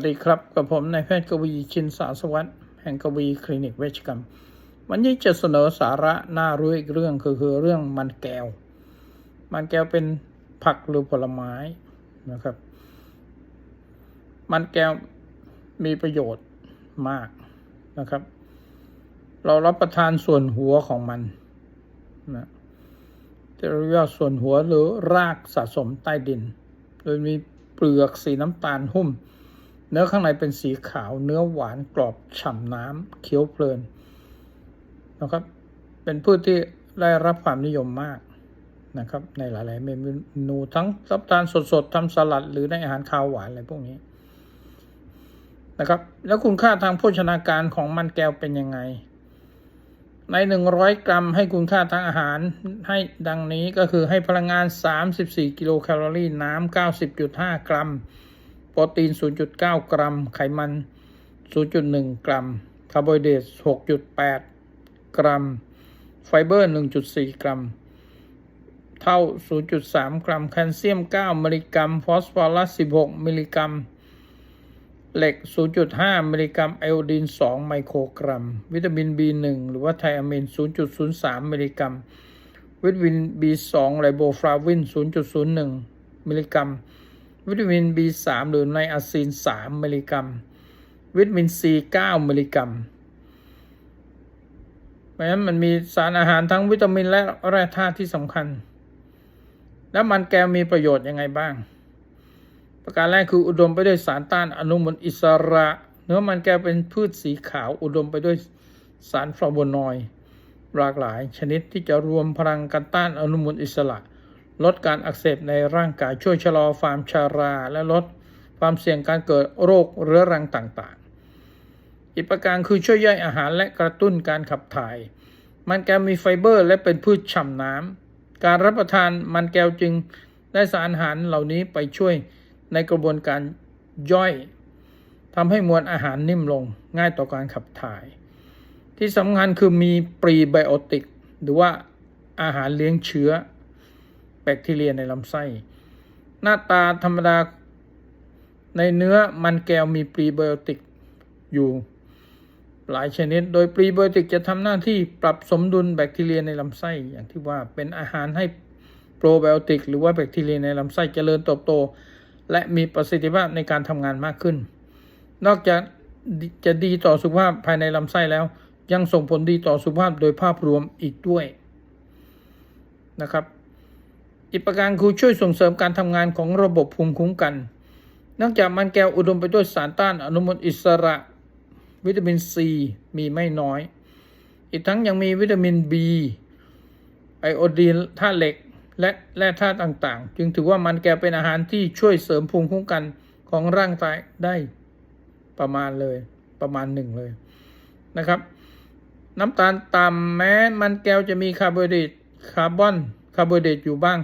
สวัสดีครับกับผมนายแพทย์กวีชินสาสวัสดิ์แห่งกวีคลินิกเวชกรรม วันนี้จะเสนอสาระน่ารู้อีกเรื่องคือคือเรื่องมันแก้ว มันแก้วเป็นผักหรือผลไม้นะครับ มันแก้วมีประโยชน์มากนะครับ เรารับประทานส่วนหัวของมันนะจะเรียกว่าส่วนหัวหรือรากสะสมใต้ดิน โดยมีเปลือกสีน้ำตาลหุ้ม เนื้อข้างในเป็นสีขาว เนื้อหวานกรอบฉ่ำน้ำเคี้ยวเพลินนะครับ เป็นพืชที่ได้รับความนิยมมากนะครับ ในหลาย ๆ เมนูทั้งรับประทานสด ๆทำสลัด หรือในอาหารคาวหวานอะไรพวกนี้นะครับ แล้วคุณค่าทางโภชนาการของมันแก้วเป็นยังไง ใน 100 กรัมให้คุณค่าทางอาหารให้ดังนี้ก็คือให้พลังงาน 34 กิโลแคลอรี่ น้ำ90.5 กรัม รตีน 0.9 กรัม ไขมัน 0.1 กรัม คาร์โบไฮเดรต 6.8 กรัม ไฟเบอร์ 1.4 กรัม เท่า 0.3 กรัม แคลเซียม 9 มิลลิกรัม ฟอสฟอรัส 16 มิลลิกรัม เหล็ก 0.5 มิลลิกรัม ไอโอดีน 2 ไมโครกรัม วิตามิน B1 หรือว่าไทอะมิน 0.03 มิลลิกรัม วิตามิน B2 ไลโบฟลาวิน 0.01 มิลลิกรัม วิตามิน B3 หรือไนอาซีน 3 มิลลิกรัม วิตามิน C 9 มิลลิกรัมเพราะฉะนั้นมันมีสารอาหารทั้งวิตามินและแร่ธาตุที่สำคัญ แล้วมันแก้วมีประโยชน์ยังไงบ้าง ประการแรกคืออุดมไปด้วยสารต้านอนุมูลอิสระ เนื้อมันแก้วเป็นพืชสีขาวอุดมไปด้วยสารฟลาโวนอยด์หลากหลายชนิดที่จะรวมพลังกันต้านอนุมูลอิสระ ลดการอักเสบในร่างกายช่วยชะลอความชารา และลดความเสี่ยงการเกิดโรคเรื้อรังต่างๆ อีกประการคือช่วยย่อยอาหารและกระตุ้นการขับถ่าย มันแก้วมีไฟเบอร์ และเป็นพืชฉ่ำน้ำการรับประทานมันแก้วจึงได้สารอาหารเหล่านี้ไปช่วยในกระบวนการย่อยทำให้มวลอาหารนิ่มลงง่ายต่อการขับถ่าย ที่สำคัญคือมีปรีไบโอติก หรือว่าอาหารเลี้ยงเชื้อ แบคทีเรียในลำไส้ หน้าตาธรรมดาในเนื้อมันแก้วมีปรีไบโอติกอยู่หลายชนิด โดยปรีไบโอติกจะทำหน้าที่ปรับสมดุลแบคทีเรียในลำไส้ อย่างที่ว่าเป็นอาหารให้โปรไบโอติก หรือว่าแบคทีเรียในลำไส้เจริญเติบโต และมีประสิทธิภาพในการทำงานมากขึ้น นอกจากจะดีต่อสุขภาพภายในลำไส้แล้ว ยังส่งผลดีต่อสุขภาพโดยภาพรวมอีกด้วยนะครับ อีกประการคือช่วยส่งเสริมการทำงานของระบบภูมิคุ้มกันนอกจากมันแก้วอุดมไปด้วยสารต้านอนุมูลอิสระ วิตามินซีมีไม่น้อย อีกทั้งยังมีวิตามิน B ไอโอดีนธาตุเหล็กและแร่ธาตุต่างๆ จึงถือว่ามันแก้วเป็นอาหารที่ช่วยเสริมภูมิคุ้มกันของร่างกายได้ประมาณเลยประมาณหนึ่งเลยนะครับ น้ำตาลต่ำแม้มันแก้วจะมีคาร์โบไฮเดรตคาร์บอน คาร์โบไฮเดรตอยู่บ้าง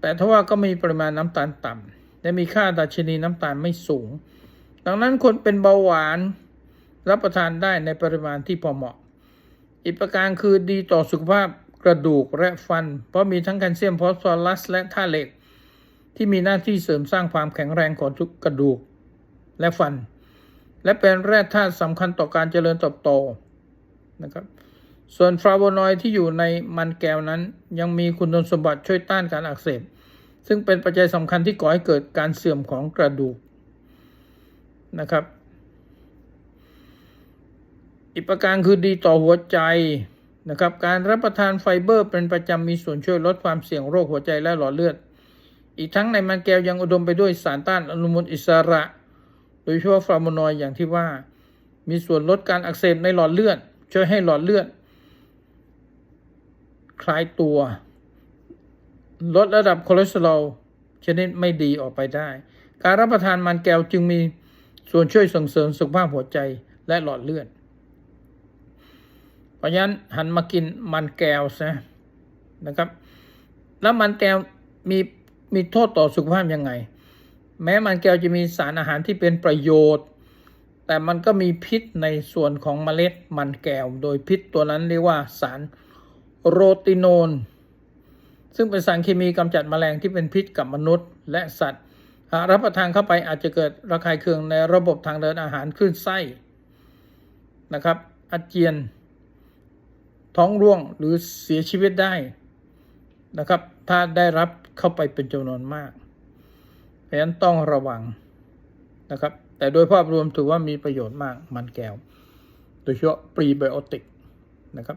แต่ทว่าก็มีปริมาณน้ำตาลต่ำและมีค่าดัชนีน้ำตาลไม่สูง ดังนั้นคนเป็นเบาหวานรับประทานได้ในปริมาณที่พอเหมาะ อีกประการคือดีต่อสุขภาพกระดูกและฟัน เพราะมีทั้งแคลเซียมฟอสฟอรัสและธาตุเหล็ก ที่มีหน้าที่เสริมสร้างความแข็งแรงของทุกกระดูกและฟัน และเป็นแร่ธาตุสำคัญต่อการเจริญเติบโตนะครับ ส่วนฟลาโวนอยด์ที่อยู่ในมันแก้วนั้น ยังมีคุณสมบัติช่วยต้านการอักเสบ ซึ่งเป็นปัจจัยสำคัญที่ก่อให้เกิดการเสื่อมของกระดูกนะครับ อีกประการคือดีต่อหัวใจนะครับ การรับประทานไฟเบอร์เป็นประจำมีส่วนช่วยลดความเสี่ยงโรคหัวใจและหลอดเลือด อีกทั้งในมันแก้วยังอุดมไปด้วยสารต้านอนุมูลอิสระ โดยเฉพาะฟลาโวนอยด์อย่างที่ว่า มีส่วนลดการอักเสบในหลอดเลือด ช่วยให้หลอดเลือด คลายตัว ลดระดับคอเลสเตอรอลชนิดไม่ดีออกไปได้ การรับประทานมันแก้วจึงมีส่วนช่วยส่งเสริมสุขภาพหัวใจและหลอดเลือด เพราะฉะนั้นหันมากินมันแก้วซะนะครับ แล้วมันแก้วมีมีโทษต่อสุขภาพยังไง แม้มันแก้วจะมีสารอาหารที่เป็นประโยชน์ แต่มันก็มีพิษในส่วนของเมล็ดมันแก้ว โดยพิษตัวนั้นเรียกว่าสาร โรติโนน ซึ่งเป็นสารเคมีกำจัดแมลงที่เป็นพิษกับมนุษย์ และสัตว์ หากรับประทานเข้าไปอาจจะเกิดระคายเคืองในระบบทางเดินอาหารขึ้นไส้นะครับอาเจียน ท้องร่วงหรือเสียชีวิตได้นะครับ ถ้าได้รับเข้าไปเป็นจำนวนมากเพราะฉะนั้นต้องระวังนะครับ แต่โดยภาพรวมถือว่ามีประโยชน์มากมันแก้ว โดยเฉพาะปรีไบโอติกนะครับ